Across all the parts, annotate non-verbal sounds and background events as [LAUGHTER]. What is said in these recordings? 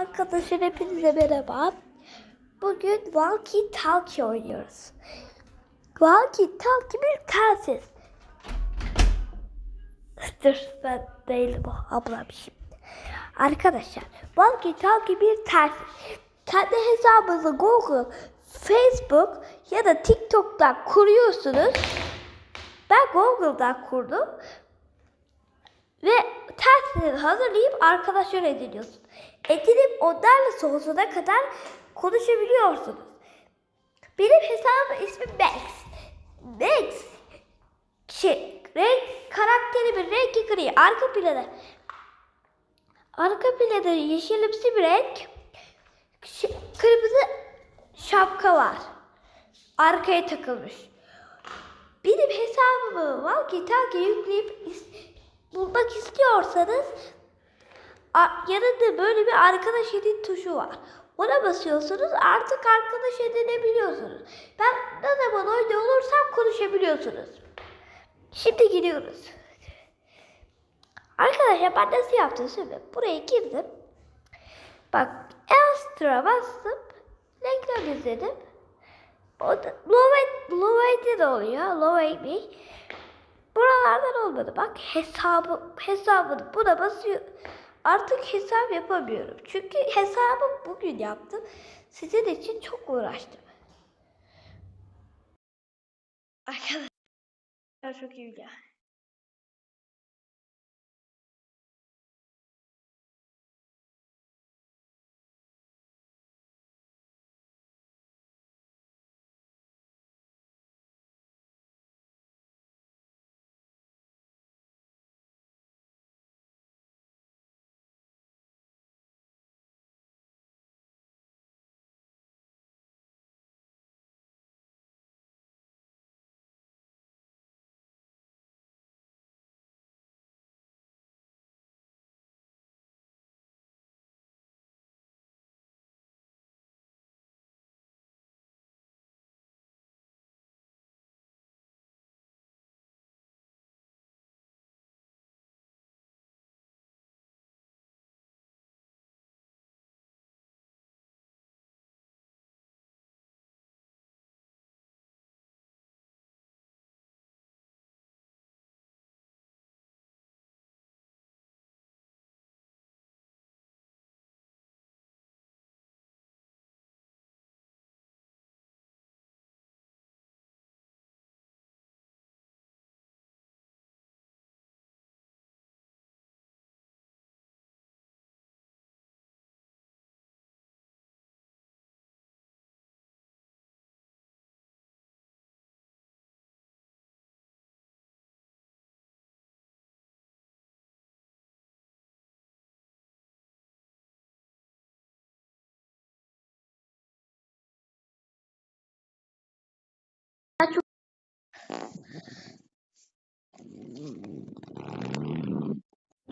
Arkadaşlar hepinize merhaba. Bugün Walkie Talkie oynuyoruz. Walkie Talkie bir telsiz. Dur ben değilim o ablam şimdi. Arkadaşlar Walkie Talkie bir telsiz. Kendi hesabınızı Google, Facebook ya da TikTok'tan kuruyorsunuz. Ben Google'dan kurdum. Ve tersini hazırlayıp arkadaşlar ediniyorsun. Edinip onlarla sonsuza kadar konuşabiliyorsunuz. Benim hesabım ismi Max. Max. Şey, renk, karakteri bir rengi gri. Arka planı. Arka planı yeşilimsi bir renk. Kırmızı şapka var. Arkaya takılmış. Benim hesabımı Walkie Talkie yükleyip bulmak istiyorsanız yanında böyle bir arkadaş edin tuşu var. Ona basıyorsunuz artık arkadaş edinebiliyorsunuz. Ben ne zaman oyunda olursam konuşabiliyorsunuz. Şimdi gidiyoruz. Arkadaşlar ben nasıl yaptım söyleyeyim. Buraya girdim. Bak Extra bastım. Reklam izledim. O da Low Low'de de oluyor. Low me. Buralardan olmadı. Bak hesabı hesabını buna basıyor. Artık hesap yapamıyorum. Çünkü hesabı bugün yaptım. Sizin için çok uğraştım. Arkadaşlar çok iyi ya.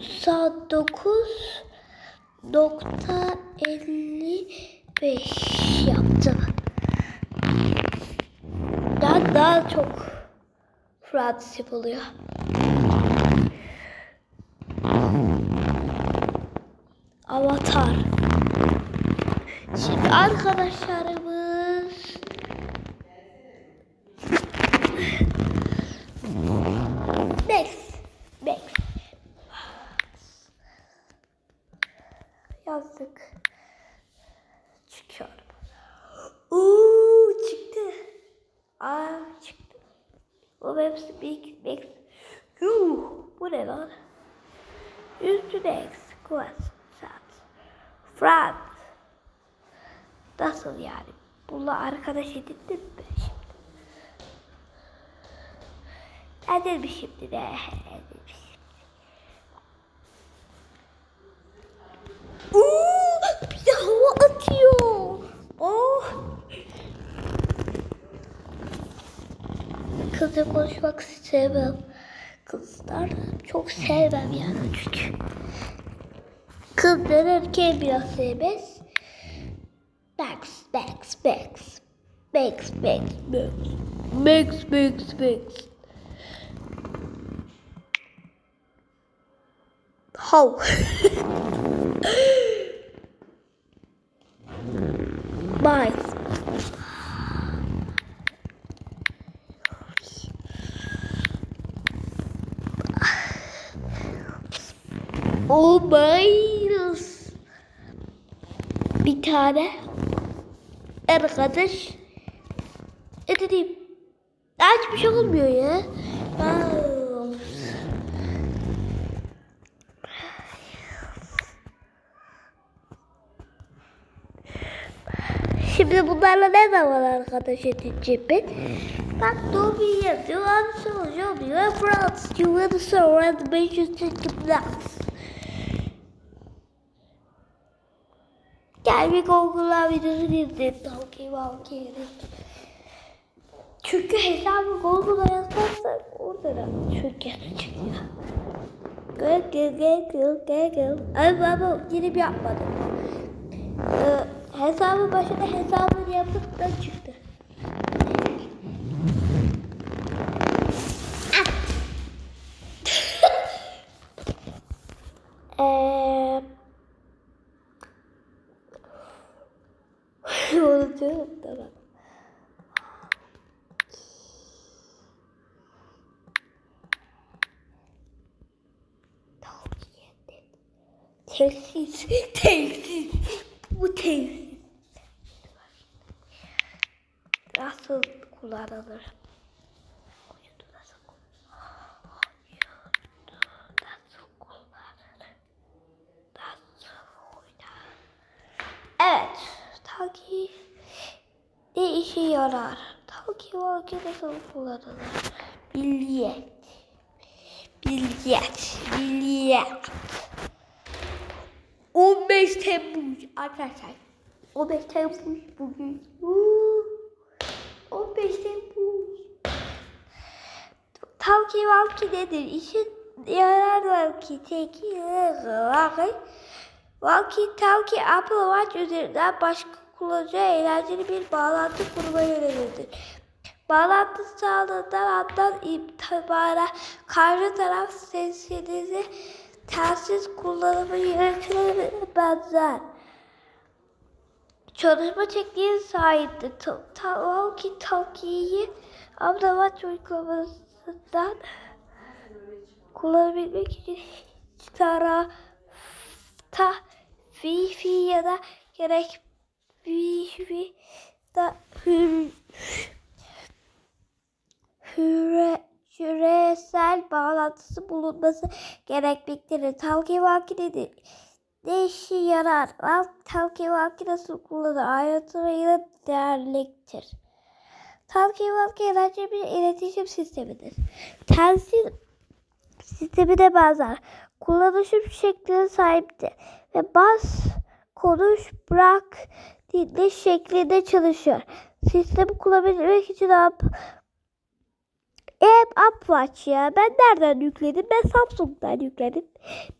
Saat 9 nokta 55 yaptım. Daha, daha çok Fransız oluyor. Avatar. Şimdi arkadaşlarımız Max. Max. Yazdık. Çıkıyorum. Uuu çıktı. Aa çıktı. O hepsi big Max. Yuh bu ne lan? Üstüne X. Kuvvet. Sat. Frans. Nasıl yani? Bununla arkadaş edindim mi şimdi? Edilmiş şimdi de. Edilmiş şimdi. Oo, bir de hava atıyor. Oh. Kızla konuşmak sevmem. Kızlar çok sevmem yani çünkü. Kızlar erkeği biraz sevmez. Max, Max, Max. Max, Max, Max. Max, Max, Max. How? [LAUGHS] Bye. Oh miles. Tane arkadaş ne dedim? Daha hiçbir şey olmuyor ya. Şimdi bunlarla ne zaman arkadaş edeceğim ben? Bak Dobby yazıyor, Ansa oluyor, diyor. Frans, you will surround Gel bir Google'a videosunu izle. Donkey Monkey. Çünkü hesabı Google'a yazarsak orada da yanı çıkıyor. Gel gel gel. Ay baba bir yapmadım. Ee, hesabı başında hesabını yapıp da çıktı. Telsiz, telsiz. Bu telsiz. Nasıl kullanılır? Evet. Taki ne işe yarar? Taki varken nasıl kullanılır? Bilyet. Bilyet. Bilyet. 15 Temmuz arkadaşlar. 15 Temmuz bugün. Uuu. 15 Temmuz. Talki valki nedir? İşe yarar valki. Teki valki. Walkie Talkie Apple Watch üzerinden başka kullanıcıya eğlenceli bir bağlantı kurma yönelidir. Bağlantı sağladığından andan itibaren karşı taraf sesinizi telsiz kullanımı yönetilerine benzer. Çalışma tekniği sahiptir. Walkie Talkie'yi Apple Watch uygulamasından kullanabilmek için tarafta Wi-Fi ya da gerek Wi-Fi da hür, hüre, hüresel bağlantısı bulunması gerekmektedir. Talkie nedir? Ne işe yarar? Talkie nasıl kullanır? Ayrıntılarıyla değerliktir. Talkie eğlenceli bir iletişim sistemidir. Telsiz sistemine benzer kullanışım şekline sahiptir ve bas, konuş, bırak, dinle şeklinde çalışıyor. Sistemi kullanabilmek için app, app ya. Ben nereden yükledim? Ben Samsung'dan yükledim.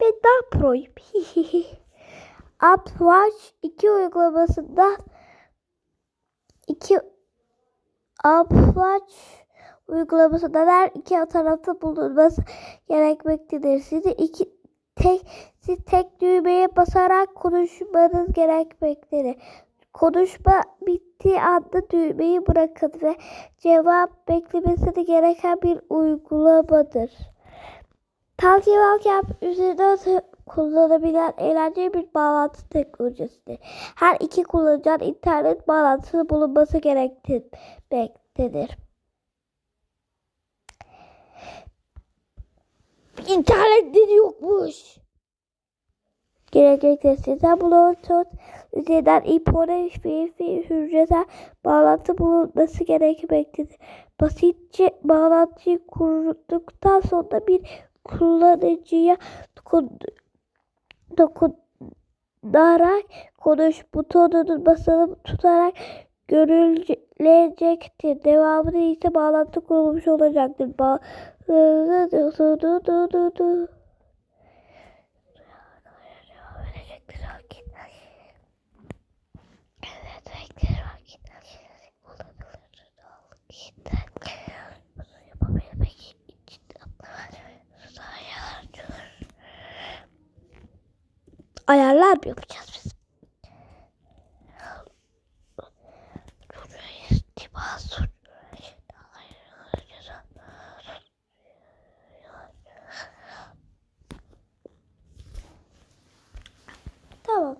Ben daha proyum. [LAUGHS] app watch iki uygulamasından iki app watch uygulamasında her iki tarafta bulunması gerekmektedir. Sizi iki tek siz tek düğmeye basarak konuşmanız gerekmektedir. Konuşma bittiği anda düğmeyi bırakın ve cevap beklemesini gereken bir uygulamadır. Talkie App üzerinde kullanabilen eğlenceli bir bağlantı teknolojisidir. Her iki kullanıcının internet bağlantısı bulunması gerekmektedir. İnternetleri yokmuş. Gelecekte size Bluetooth üzerinden ipone Wi-Fi hücresel bağlantı bulunması gerekmektedir. Basitçe bağlantıyı kurduktan sonra bir kullanıcıya dokunarak konuş butonunu basılı tutarak görülecektir. Devamında ise bağlantı kurulmuş olacaktır. Ba ayarlar yapacağız biz. Tamam.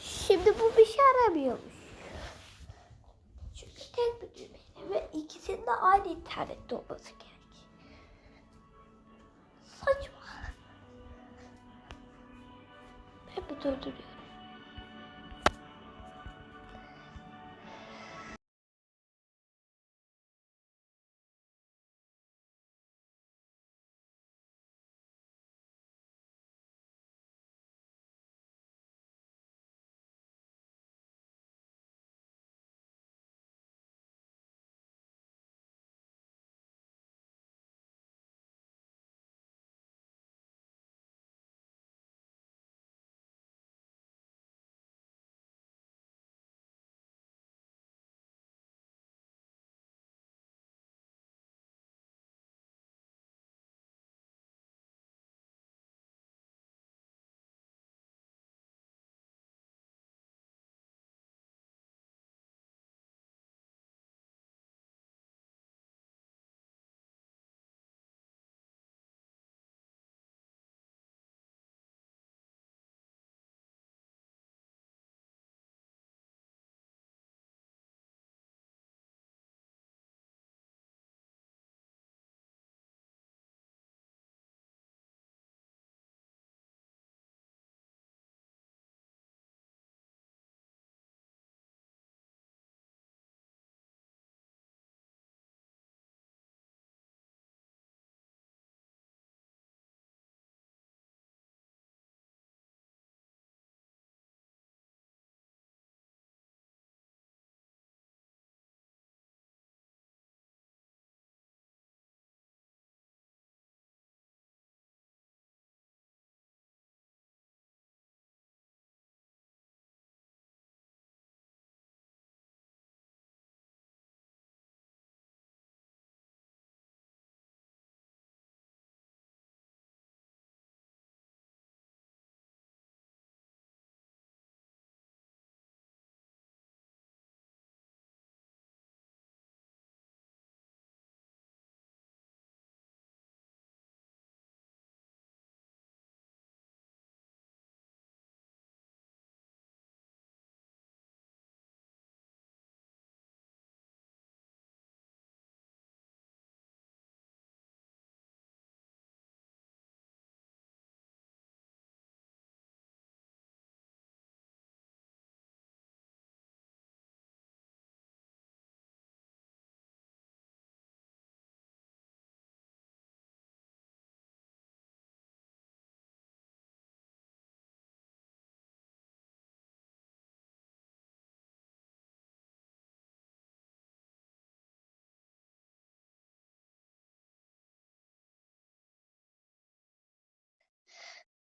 Şimdi bu bir şey aramıyormuş. Çünkü tek bir düğmeyle ve ikisinin de aynı internette olması gerekiyor. Ben bir durduruyorum.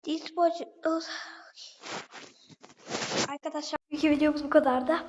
Discord... Arkadaşlar bugünkü videomuz bu kadar da.